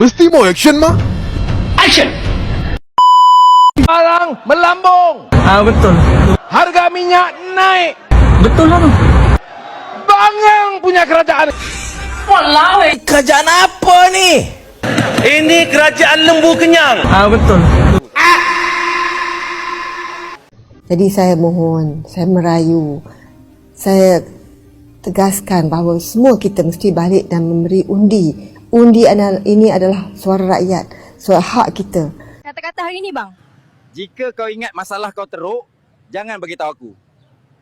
Mesti mau action mah? Barang melambung. Ah betul. Harga minyak naik. Betul lah tu. Bangang punya kerajaan. Kerajaan apa ni? Ini kerajaan lembu kenyang. Ah betul. Jadi saya mohon, saya merayu, saya tegaskan bahawa semua kita mesti balik dan memberi undi. Undi ini adalah suara rakyat, suara hak kita. Kata-kata hari ni bang. Jika kau ingat masalah kau teruk, jangan bagi tahu aku.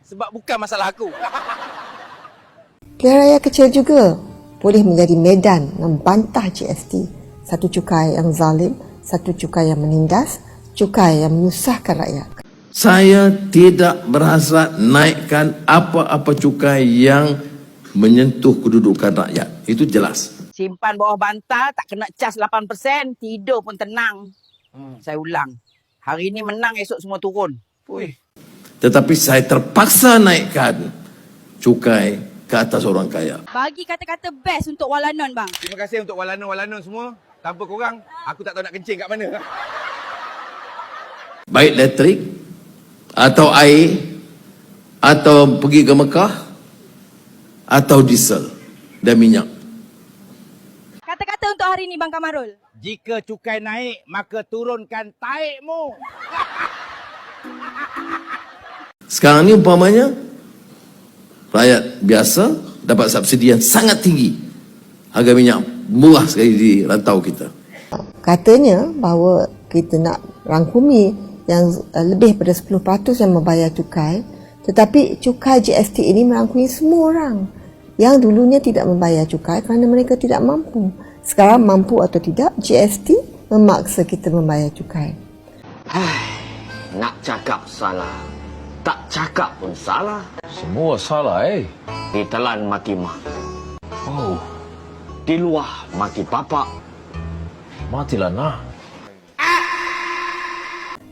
Sebab bukan masalah aku. Pilihan raya kecil juga boleh menjadi medan membantah GST. Satu cukai yang zalim, satu cukai yang menindas, cukai yang menyusahkan rakyat. Saya tidak berhasrat naikkan apa-apa cukai yang menyentuh kedudukan rakyat. Itu jelas. Simpan bawah bantal tak kena cas 8%, tidur pun tenang. Hmm. Saya ulang. Hari ni menang, esok semua turun. Ui. Tetapi saya terpaksa naikkan cukai ke atas orang kaya. Bagi kata-kata best untuk Walanon bang. Terima kasih untuk walanon-walanon semua. Tanpa korang, aku tak tahu nak kencing kat mana. Baik elektrik, atau air, atau pergi ke Mekah, atau diesel dan minyak. Kata-kata untuk hari ni bang Kamarul. Jika cukai naik, maka turunkan taikmu. Sekarang ni umpamanya, rakyat biasa dapat subsidi yang sangat tinggi. Harga minyak murah sekali di rantau kita. Katanya bahawa kita nak rangkumi yang uh, lebih pada 10% yang membayar cukai tetapi cukai GST ini merangkumi semua orang yang dulunya tidak membayar cukai kerana mereka tidak mampu. Sekarang mampu atau tidak GST memaksa kita membayar cukai. Nak cakap salah, tak cakap pun salah. Semua salah eh. Ditelan maki mak. Oh, Di luar maki papa. matilah nah.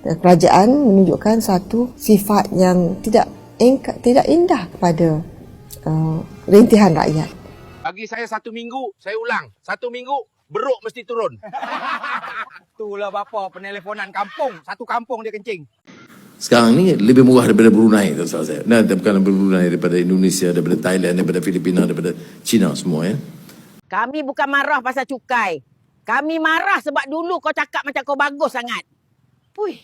Dan kerajaan menunjukkan satu sifat yang tidak tidak indah kepada uh, rintihan rakyat. Bagi saya satu minggu, saya ulang. Satu minggu, beruk mesti turun. Itulah bapa peneleponan kampung. Satu kampung dia kencing. Sekarang ni lebih murah daripada Brunei tu saya. Nah, bukan daripada Brunei, daripada Indonesia, daripada Thailand, daripada Filipina, daripada China semua ya. Kami bukan marah pasal cukai. Kami marah sebab dulu kau cakap macam kau bagus sangat. Puih.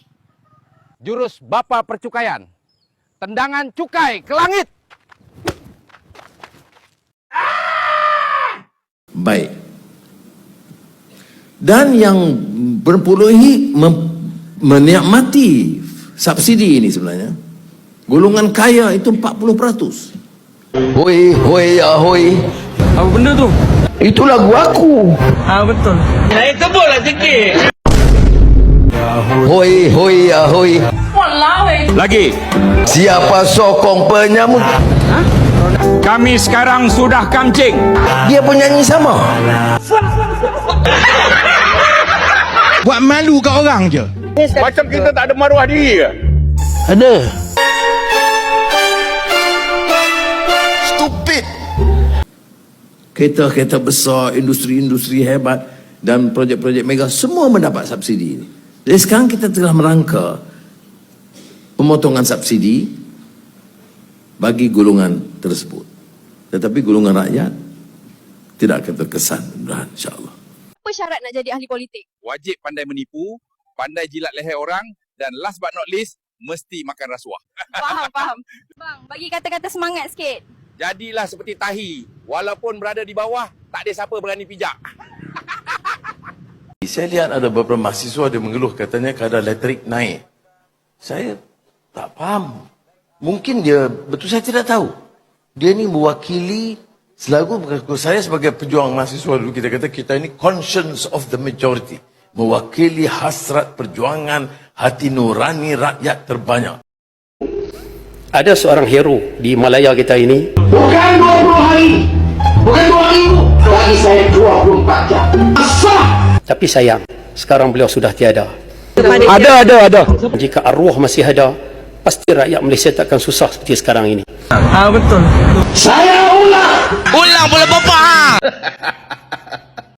Jurus bapa percukaian. Tendangan cukai ke langit. Baik. Dan yang berpeluhi mem- menikmati subsidi ini sebenarnya. Golongan kaya itu 40%. Hoi, hoi, ahoi. Apa benda tu? Itu lagu aku. Ah betul. Naik tebal lah sikit. Hoi, hoi, ahoi. Lagi. Siapa sokong penyamuk? Kami sekarang sudah kancing. Dia penyanyi sama. Buat malu kat orang je. Macam kita tak ada maruah diri ke? Ada. Stupid. Kereta-kereta besar, industri-industri hebat dan projek-projek mega semua mendapat subsidi ini. Jadi sekarang kita telah merangka pemotongan subsidi bagi golongan tersebut. Tetapi golongan rakyat tidak akan terkesan mudah insyaAllah. Apa syarat nak jadi ahli politik? Wajib pandai menipu, pandai jilat leher orang dan last but not least, mesti makan rasuah. Faham, faham. Bang, bagi kata-kata semangat sikit. Jadilah seperti tahi. Walaupun berada di bawah, tak ada siapa berani pijak. Saya lihat ada beberapa mahasiswa dia mengeluh katanya kadar elektrik naik. Saya tak faham. Mungkin dia, betul saya tidak tahu. Dia ni mewakili, selalu mengaku saya sebagai pejuang mahasiswa dulu kita kata kita ini conscience of the majority. Mewakili hasrat perjuangan hati nurani rakyat terbanyak. Ada seorang hero di Malaya kita ini. Bukan 20 hari. Bukan 2 minggu. Bagi saya 24 jam. Asal. Tapi sayang, sekarang beliau sudah tiada. Ada, ada, ada. Jika arwah masih ada, pasti rakyat Malaysia takkan susah seperti sekarang ini. Ah betul. Saya ulang. Ulang pula bapa.